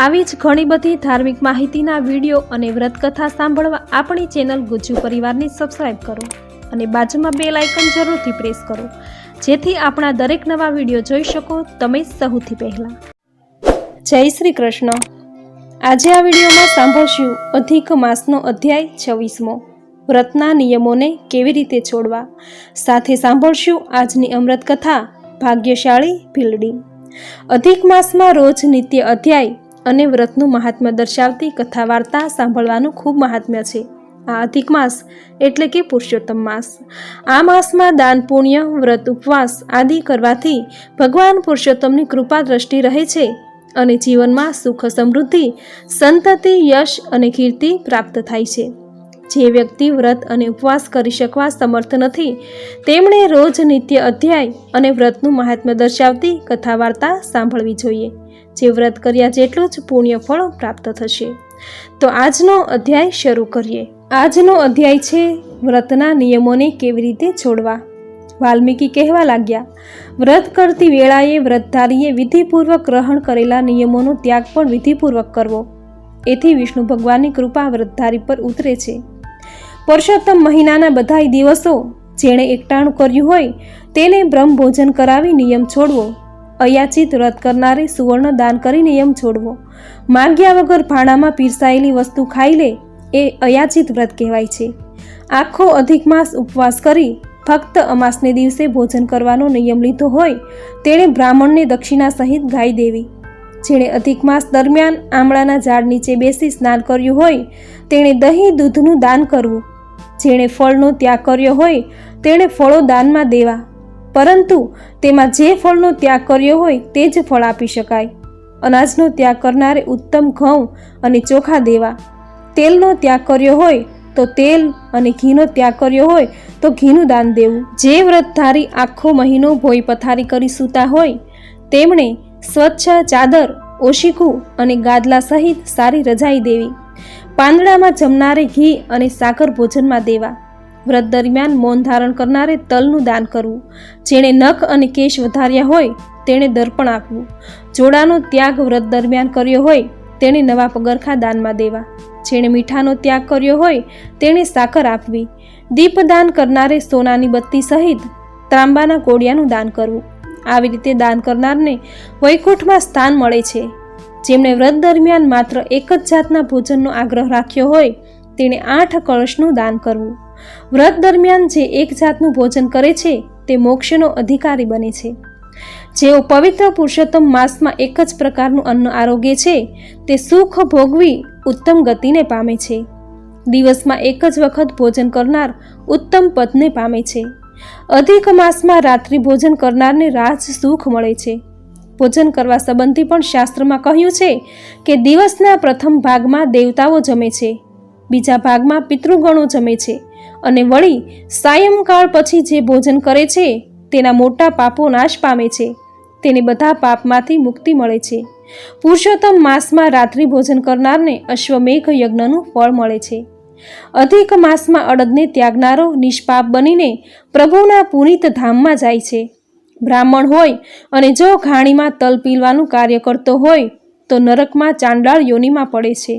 આવી જ ઘણી બધી ધાર્મિક માહિતીના વીડિયો અને વ્રતકથા સાંભળવા આપણી ચેનલ ગુજ્જુ પરિવારને સબસ્ક્રાઈબ કરો અને બાજુમાં બે લાઇકન જરૂરથી પ્રેસ કરો. જેથી આપણા દરેક નવા વીડિયો જોઈ શકો તમે સૌથી પહેલાં. જય શ્રી કૃષ્ણ. આજે આ વિડીયોમાં સાંભળશું અધિક માસનો અધ્યાય છવ્વીસમો. વ્રતના નિયમોને કેવી રીતે છોડવા? સાથે સાંભળશું આજની અમૃત કથા ભાગ્યશાળી ભીલડી. અધિક માસમાં રોજ નિત્ય અધ્યાય અને વ્રતનું મહાત્મ્ય દર્શાવતી કથા વાર્તા સાંભળવાનું ખૂબ મહાત્મ્ય છે. આ અધિક માસ એટલે કે પુરુષોત્તમ માસ. આ માસમાં દાન, પુણ્ય, વ્રત, ઉપવાસ આદિ કરવાથી ભગવાન પુરુષોત્તમની કૃપા દ્રષ્ટિ રહે છે અને જીવનમાં સુખ સમૃદ્ધિ, સંતતિ, યશ અને કીર્તિ પ્રાપ્ત થાય છે. જે વ્યક્તિ વ્રત અને ઉપવાસ કરી શકવા સમર્થ નથી, તેમણે રોજ નિત્ય અધ્યાય અને વ્રતનું મહાત્મ્ય દર્શાવતી કથા વાર્તા સાંભળવી જોઈએ, જે વ્રત કર્યા જેટલું જ પુણ્ય ફળ પ્રાપ્ત થશે. તો આજનો અધ્યાય શરૂ કરીએ. આજનો અધ્યાય છે, વ્રતના નિયમોને કેવી રીતે છોડવા? વાલ્મીકી કહેવા લાગ્યા, વ્રત કરતી વેળાએ વ્રતધારીએ વિધિપૂર્વક ગ્રહણ કરેલા નિયમોનો ત્યાગ પણ વિધિપૂર્વક કરવો. એથી વિષ્ણુ ભગવાનની કૃપા વ્રતધારી પર ઉતરે છે. પુરુષોત્તમ મહિનાના બધાય દિવસો જેણે એકટાણું કર્યું હોય તેને બ્રહ્મ ભોજન કરાવી નિયમ છોડવો. અયાચિત વ્રત કરનારે સુવર્ણ દાન કરી નિયમ છોડવો. માગ્યા વગર ભાણામાં પીરસાયેલી વસ્તુ ખાઈ લે એ અયાચિત વ્રત કહેવાય છે. આખો અધિક માસ ઉપવાસ કરી ફક્ત અમાસને દિવસે ભોજન કરવાનો નિયમ લીધો હોય તેણે બ્રાહ્મણને દક્ષિણા સહિત ગાય દેવી. જેણે અધિક માસ દરમિયાન આમળાના ઝાડ નીચે બેસી સ્નાન કર્યું હોય તેણે દહીં દૂધનું દાન કરવું. જેણે ફળનો ત્યાગ કર્યો હોય, તેણે ફળો દાનમાં દેવા. પરંતુ તેમાં જે ફળનો ત્યાગ કર્યો હોય, તે જ ફળ આપી શકાય. અનાજનો ત્યાગ કરનારે ઉત્તમ ઘઉં અને ચોખા દેવા. તેલનો ત્યાગ કર્યો હોય, તો તેલ અને ઘીનો ત્યાગ કર્યો હોય, તો ઘીનું દાન દેવું. જે વ્રતધારી આખો મહિનો ભોય પથારી કરી સૂતા હોય, તેમણે સ્વચ્છ ચાદર, ઓશિકું અને ગાદલા સહિત સારી રજાઈ દેવી. પાંદડામાં જમનારે ઘી અને સાકર ભોજનમાં દેવા. વ્રત દરમિયાન મૌન ધારણ કરનારે તલનું દાન કરવું. જેણે નખ અને કેશ વધાર્યા હોય, તેણે દર્પણ આપવું. જોડાનો ત્યાગ વ્રત દરમિયાન કર્યો હોય, તેણે નવા પગરખા દાનમાં દેવા. જેણે મીઠાનો ત્યાગ કર્યો હોય, તેણે સાકર આપવી. દીપદાન કરનારે સોનાની બત્તી સહિત ત્રાંબાના કોડિયાનું દાન કરવું. આવી રીતે દાન કરનારને વૈકુંઠમાં સ્થાન મળે છે. જેમણે વ્રત દરમિયાન માત્ર એક જ જાતના ભોજનનો આગ્રહ રાખ્યો હોય, તેણે આઠ કળશનું દાન કરવું. વ્રત દરમિયાન જે એક જાતનું ભોજન કરે છે, તે મોક્ષનો અધિકારી બને છે. જેઓ પવિત્ર પુરુષોત્તમ માસમાં એક જ પ્રકારનું અન્ન આરોગ્ય છે, તે સુખ ભોગવી ઉત્તમ ગતિને પામે છે. દિવસમાં એક જ વખત ભોજન કરનાર ઉત્તમ પદને પામે છે. અધિક માસમાં રાત્રિ ભોજન કરનારને રાજ સુખ મળે છે. ભોજન કરવા સંબંધી પણ શાસ્ત્રમાં કહ્યું છે કે દિવસના પ્રથમ ભાગમાં દેવતાઓ જમે છે, બીજા ભાગમાં પિતૃગણો જમે છે અને વળી સાયંકાળ પછી જે ભોજન કરે છે, તેના મોટા પાપો નાશ પામે છે, તેને બધા પાપમાંથી મુક્તિ મળે છે. પુરુષોત્તમ માસમાં રાત્રિ ભોજન કરનારને અશ્વમેઘ યજ્ઞનું ફળ મળે છે. અધિક માસમાં અડદને ત્યાગનારો નિષ્પાપ બનીને પ્રભુના પુનિત ધામમાં જાય છે. બ્રાહ્મણ હોય અને જો ઘાણીમાં તલ પીલવાનું કાર્ય કરતો હોય, તો નરકમાં ચાંડાળ યોનિમાં પડે છે.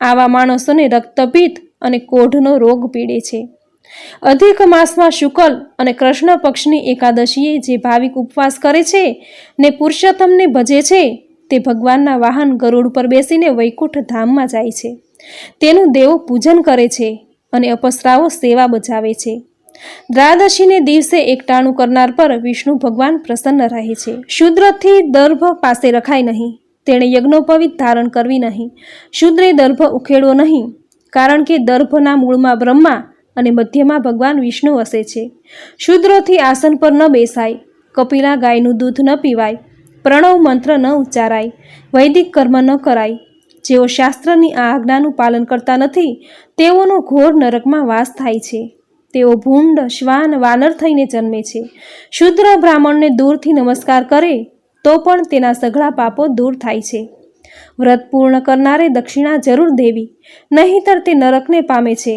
આવા માણસોને રક્તપિત્ત અને કોઢનો રોગ પીડે છે. અધિક માસમાં શુકલ અને કૃષ્ણ પક્ષની એકાદશીએ જે ભાવિક ઉપવાસ કરે છે ને પુરુષોત્તમને ભજે છે, તે ભગવાનના વાહન ગરુડ પર બેસીને વૈકુંઠ ધામમાં જાય છે. તેનું દેવો પૂજન કરે છે અને અપસરાઓ સેવા બજાવે છે. દ્વાદશીને દિવસે એકટાણું કરનાર પર વિષ્ણુ ભગવાન પ્રસન્ન રહે છે. શુદ્રથી દર્ભ પાસે રખાય નહીં. તેણે યજ્ઞોપવિત ધારણ કરવી નહીં. શુદ્રે દર્ભ ઉખેડવો નહીં, કારણ કે દર્ભના મૂળમાં બ્રહ્મા અને મધ્યમાં ભગવાન વિષ્ણુ વસે છે. શુદ્રોથી આસન પર ન બેસાય, કપિલા ગાયનું દૂધ ન પીવાય, પ્રણવ મંત્ર ન ઉચ્ચારાય, વૈદિક કર્મ ન કરાય. જેઓ શાસ્ત્રની આ આજ્ઞાનું પાલન કરતા નથી, તેઓનો ઘોર નરકમાં વાસ થાય છે. તેઓ ભૂંડ, શ્વાન, વાનર થઈને જન્મે છે. શુદ્ર બ્રાહ્મણને દૂરથી નમસ્કાર કરે તો પણ તેના સઘળા પાપો દૂર થાય છે. વ્રત પૂર્ણ કરનારે દક્ષિણા જરૂર દેવી, નહીંતર તે નરકને પામે છે.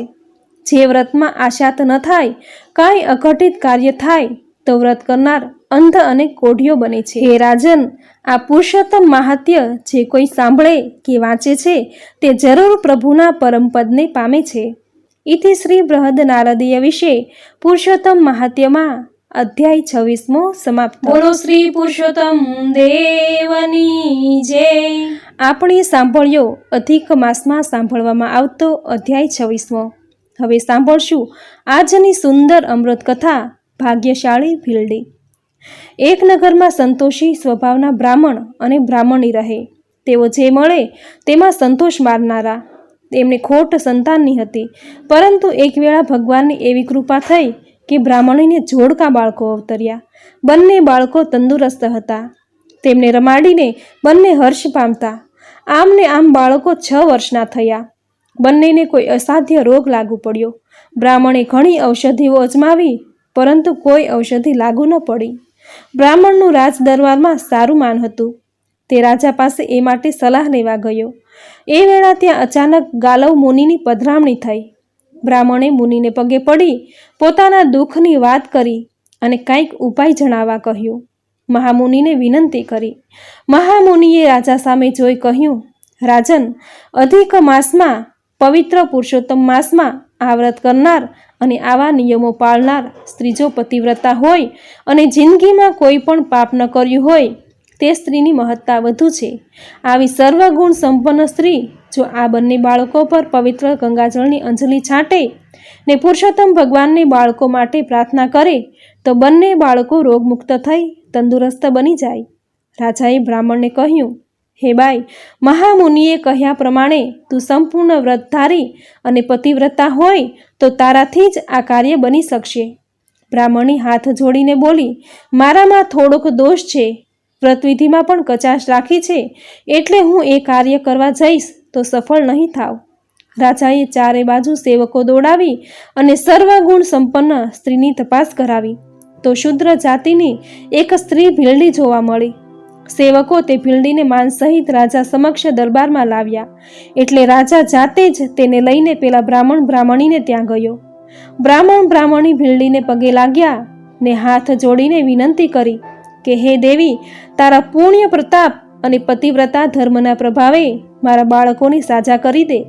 જે વ્રતમાં આશાત ન થાય, કાંઈ અઘટિત કાર્ય થાય, તો વ્રત કરનાર અંધ અને કોઢિયો બને છે. હે રાજન, આ પુરુષોત્તમ માહાત્ય જે કોઈ સાંભળે કે વાંચે છે, તે જરૂર પ્રભુના પરમપદને પામે છે. ઇતિ શ્રી બૃહદ નારદીય વિશે પુરુષોત્તમ મહાત્યમાં અધ્યાય છવ્વીસમો સમાપ્ત. બોલો શ્રી પુરુષોત્તમ દેવની જય. આપણે સાંભળ્યો અધિક માસમાં સાંભળવામાં આવતો અધ્યાય છવ્વીસમો. હવે સાંભળશું આજની સુંદર અમૃત કથા ભાગ્યશાળી ભીલડી એક નગરમાં સંતોષી સ્વભાવના બ્રાહ્મણ અને બ્રાહ્મણી રહે. તેઓ જે મળે તેમાં સંતોષ મારનારા તેમને ખોટ સંતાનની હતી. પરંતુ એક વેળા ભગવાનની એવી કૃપા થઈ કે બ્રાહ્મણીને જોડકા બાળકો અવતર્યા. બંને બાળકો તંદુરસ્ત હતા. તેમને રમાડીને બંને હર્ષ પામતા. આમને આમ બાળકો છ વર્ષના થયા. બંનેને કોઈ અસાધ્ય રોગ લાગુ પડ્યો. બ્રાહ્મણે ઘણી ઔષધિઓ અજમાવી, પરંતુ કોઈ ઔષધિ લાગુ ન પડી. બ્રાહ્મણનું રાજ દરબારમાં સારું માન હતું. તે રાજા પાસે એ માટે સલાહ લેવા ગયો. એ વેળા ત્યાં અચાનક ગાલવ મુનિની પધરામણી થઈ. બ્રાહ્મણે મુનિને પગે પડી, પોતાના દુઃખની વાત કરી અને કંઈક ઉપાય જણાવવા કહ્યું. મહામુનિને વિનંતી કરી. મહામુનિએ રાજા સામે જોઈ કહ્યું, રાજન, અધિક માસમાં, પવિત્ર પુરુષોત્તમ માસમાં આ વ્રત કરનાર અને આવા નિયમો પાળનાર સ્ત્રીજો પતિવ્રતા હોય અને જિંદગીમાં કોઈ પણ પાપ ન કર્યું હોય તે સ્ત્રીની મહત્તા વધુ છે. આવી સર્વગુણ સંપન્ન સ્ત્રી જો આ બંને બાળકો પર પવિત્ર ગંગાજળની અંજલિ છાંટે ને પુરુષોત્તમ ભગવાનને બાળકો માટે પ્રાર્થના કરે, તો બંને બાળકો રોગમુક્ત થઈ તંદુરસ્ત બની જાય. રાજાએ બ્રાહ્મણને કહ્યું, હે બાઈ, મહામુનિએ કહ્યા પ્રમાણે તું સંપૂર્ણ વ્રતધારી અને પતિવ્રતા હોય તો તારાથી જ આ કાર્ય બની શકશે. બ્રાહ્મણી હાથ જોડીને બોલી, મારામાં થોડોક દોષ છે. વ્રતવિધિમાં પણ કચાશ રાખી છે. એટલે હું એ કાર્ય કરવા જઈશ તો સફળ નહીં થાવ. રાજાએ ચારે બાજુ સેવકો દોડાવી અને સર્વગુણ સંપન્ન સ્ત્રીની તપાસ કરાવી. તો શુદ્ર જાતિની એક સ્ત્રી ભીલડી જોવા મળી. સેવકો તે ભીલડીને માન સહિત રાજા સમક્ષ દરબારમાં લાવ્યા. એટલે રાજા જાતે જ તેને લઈને પેલા બ્રાહ્મણ બ્રાહ્મણીને ત્યાં ગયો. બ્રાહ્મણ બ્રાહ્મણી ભીલડીને પગે લાગ્યા ને હાથ જોડીને વિનંતી કરી કે, હે દેવી, તારા પુણ્ય, પ્રતાપ અને પતિવ્રતા ધર્મના પ્રભાવે મારા બાળકોની સાજા કરી દે.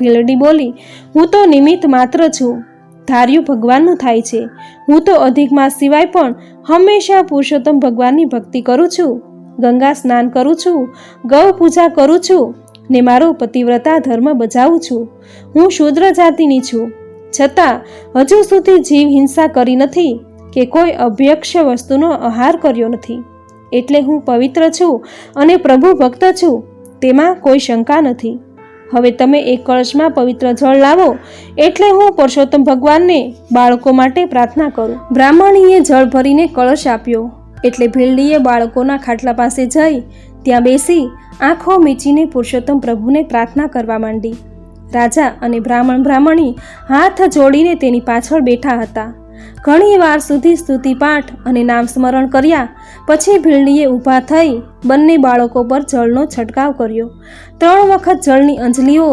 ભીલડી બોલી, હું તો નિમિત્ત માત્ર છું. ધાર્યું ભગવાનનું થાય છે. હું તો અધિક માસ સિવાય પણ હંમેશા પુરુષોત્તમ ભગવાનની ભક્તિ કરું છું. ગંગા સ્નાન કરું છું. ગૌ પૂજા કરું છું. ને મારો પતિવ્રતા ધર્મ બજાવું છું. હું શૂદ્ર જાતિની છું. છતાં હજુ સુધી જીવ હિંસા કરી નથી. કે કોઈ અભ્યક્ષ વસ્તુનો આહાર કર્યો નથી. એટલે હું પવિત્ર છું અને પ્રભુ ભક્ત છું, તેમાં કોઈ શંકા નથી. હવે તમે એક કળશમાં પવિત્ર જળ લાવો, એટલે હું પુરુષોત્તમ ભગવાનને, બાળકો માટે પ્રાર્થના કરું. બ્રાહ્મણીએ જળ ભરીને કળશ આપ્યો, એટલે ભીલડીએ બાળકોના ખાટલા પાસે જઈ, ત્યાં બેસી, આંખો મીચીને પુરુષોત્તમ પ્રભુને પ્રાર્થના કરવા માંડી. રાજા અને બ્રાહ્મણ બ્રાહ્મણી હાથ જોડીને તેની પાછળ બેઠા હતા. ઘણી વાર સુધી સ્તુતિપાઠ અને નામ સ્મરણ કર્યા, પછી ભીલડીએ ઊભા થઈ બંને બાળકો પર જળનો છંટકાવ કર્યો. ત્રણ વખત જળની અંજલીઓ,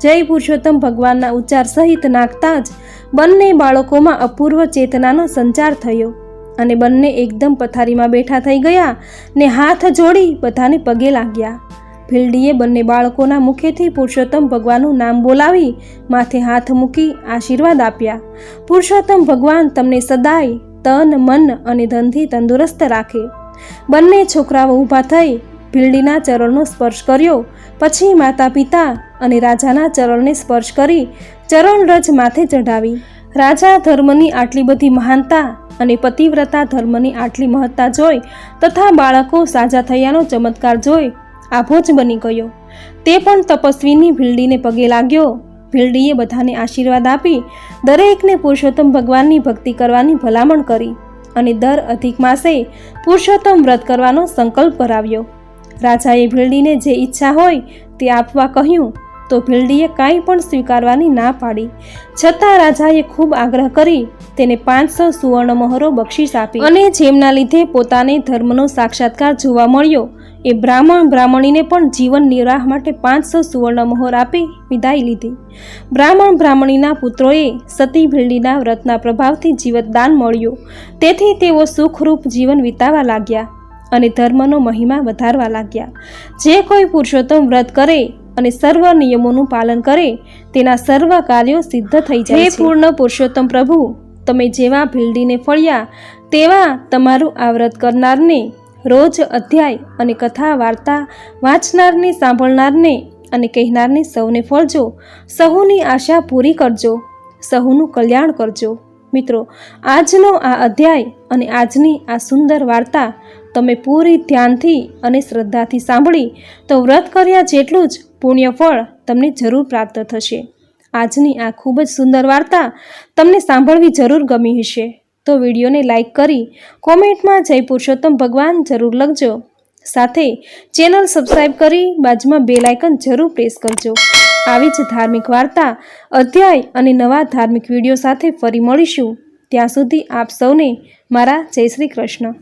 જય પુરુષોત્તમ ભગવાનના ઉચ્ચાર સહિત નાખતા જ બંને બાળકોમાં અપૂર્વ ચેતનાનો સંચાર થયો અને બંને એકદમ પથારીમાં બેઠા થઈ ગયા ને હાથ જોડી બધાને પગે લાગ્યા. ભીલડીએ બંને બાળકોના મુખેથી પુરુષોત્તમ ભગવાનનું નામ બોલાવી માથે હાથ મૂકી આશીર્વાદ આપ્યા. પુરુષોત્તમ ભગવાન તમને સદાય તન, મન અને ધનથી તંદુરસ્ત રાખે. બંને છોકરાઓ ઊભા થઈ ભીલડીના ચરણનો સ્પર્શ કર્યો. પછી માતા પિતા અને રાજાના ચરણને સ્પર્શ કરી ચરણરજ માથે ચઢાવી. રાજા ધર્મની આટલી બધી મહાનતા અને પતિવ્રતા ધર્મની આટલી મહત્તા જોઈ તથા બાળકો સાજા થયાનો ચમત્કાર જોઈ આભો જ બની ગયો. તે પણ તપસ્વીની ભીલડીને પગે લાગ્યો. ભીલડીએ બધાને આશીર્વાદ આપી દરેકને પુરુષોત્તમ ભગવાનની ભક્તિ કરવાની ભલામણ કરી અને દર અધિક માસે પુરુષોત્તમ વ્રત કરવાનો સંકલ્પ કરાવ્યો. રાજાએ ભીલડીને જે ઈચ્છા હોય તે આપવા કહ્યું, તો ભીલડીએ કાંઈ પણ સ્વીકારવાની ના પાડી. છતાં રાજાએ ખૂબ આગ્રહ કરી, તેને પાંચસો સુવર્ણ મહોરો બક્ષિસ આપી અને જેમના લીધે પોતાને ધર્મનો સાક્ષાત્કાર જોવા મળ્યો એ બ્રાહ્મણ બ્રાહ્મણીને પણ જીવન નિર્વાહ માટે પાંચસો સુવર્ણ મોહર આપી વિદાય લીધી. બ્રાહ્મણ બ્રાહ્મણીના પુત્રોએ સતી ભીલડીના વ્રતના પ્રભાવથી જીવતદાન મળ્યું. તેથી તેઓ સુખરૂપ જીવન વિતાવા લાગ્યા અને ધર્મનો મહિમા વધારવા લાગ્યા. જે કોઈ પુરુષોત્તમ વ્રત કરે અને સર્વ નિયમોનું પાલન કરે તેના સર્વ કાર્યો સિદ્ધ થઈ જાય પૂર્ણ પુરુષોત્તમ પ્રભુ તમે જેવા ભીલડીને ફળ્યા તેવા તમારું આ વ્રત કરનારને રોજ અધ્યાય અને કથા, વાર્તા વાંચનારને, સાંભળનારને અને કહેનારને સૌને ફળજો. સહુની આશા પૂરી કરજો. સહુનું કલ્યાણ કરજો. મિત્રો, આજનો આ અધ્યાય અને આજની આ સુંદર વાર્તા તમે પૂરી ધ્યાનથી અને શ્રદ્ધાથી સાંભળી તો વ્રત કર્યા જેટલું જ પુણ્ય ફળ તમને જરૂર પ્રાપ્ત થશે. આજની આ ખૂબ જ સુંદર વાર્તા તમને સાંભળવી જરૂર ગમી હશે. તો વિડીયોને લાઇક કરી કોમેન્ટમાં જય પુરુષોત્તમ ભગવાન જરૂર લખજો. સાથે ચેનલ સબસ્ક્રાઈબ કરી બાજુમાં બે લાઇકન જરૂર પ્રેસ કરજો. આવી જ ધાર્મિક વાર્તા, અધ્યાય અને નવા ધાર્મિક વીડિયો સાથે ફરી મળીશું. ત્યાં સુધી આપ સૌને મારા જય શ્રી કૃષ્ણ.